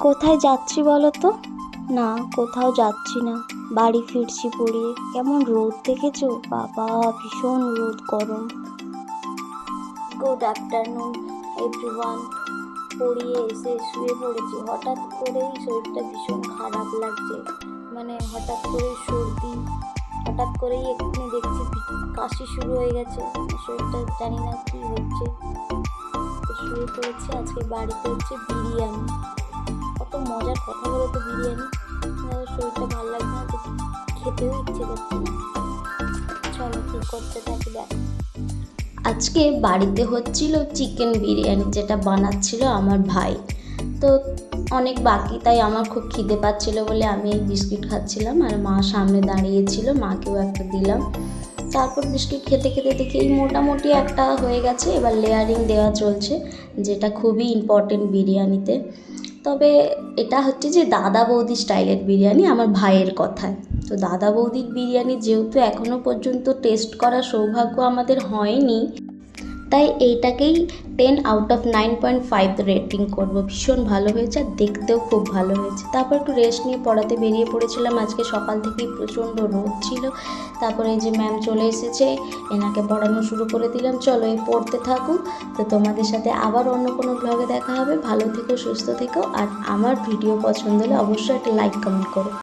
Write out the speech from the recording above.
কোথায় যাচ্ছি বলো তো? না, কোথাও যাচ্ছি না। বাড়ি ফিরছি পড়িয়ে। কেমন রোদ দেখেছ? বাবা, ভীষণ রোদ, গরম। গুড আফটারনুন এভরিওয়ান পড়িয়ে এসে শুয়ে পড়েছি। হঠাৎ করেই শরীরটা ভীষণ খারাপ লাগছে। মানে হঠাৎ করে সর্দি, হঠাৎ করেই এক্ষুনি দেখছি কাশি শুরু হয়ে গেছে। শরীরটা জানি না কী হচ্ছে। শুয়ে পড়েছি, আজকে বাড়িতে হচ্ছে বিরিয়ানি। মজার কথা বলো তো বিরিয়ানি। শরীরটা ভালো লাগছে না খেতেও ইচ্ছে করছে না। চলো কী করতে থাকি, দেখ। আজকে বাড়িতে হচ্ছিল চিকেন বিরিয়ানি, যেটা বানাচ্ছিল আমার ভাই। তো অনেক বাকি, তাই আমার খুব খিদে পাচ্ছিল বলে আমি বিস্কিট খাচ্ছিলাম, আর মা সামনে দাঁড়িয়েছিল, মাকেও একটা দিলাম। তারপর বিস্কিট খেতে খেতে দেখি এই মোটামুটি একটা হয়ে গেছে, এবার লেয়ারিং দেওয়া চলছে, যেটা খুবই ইম্পর্টেন্ট বিরিয়ানিতে। তবে এটা হচ্ছে যে দাদা বৌদি স্টাইলের বিরিয়ানি আমার ভাইয়ের কথায়। তো দাদা বৌদির বিরিয়ানি যেহেতু এখনও পর্যন্ত টেস্ট করার সৌভাগ্য আমাদের হয়নি তাই এইটাকেই ten out of nine point five rating করব। ভীষণ ভালো হয়েছে আর দেখতেও খুব ভালো হয়েছে। তারপর একটু রেস্ট নিয়ে পড়াতে বেরিয়ে পড়েছিলাম। আজকে সকাল থেকেই প্রচণ্ড রোদ ছিল। তারপরে এই যে ম্যাম চলে এসেছে, এনাকে পড়ানো শুরু করে দিলাম। চলো এই পড়তে থাকুক। তো তোমাদের সাথে আবার অন্য কোনো ব্লগে দেখা হবে। ভালো থেকো, সুস্থ থেকো। আর আমার ভিডিও পছন্দ হলে অবশ্যই একটা লাইক কমেন্ট করো।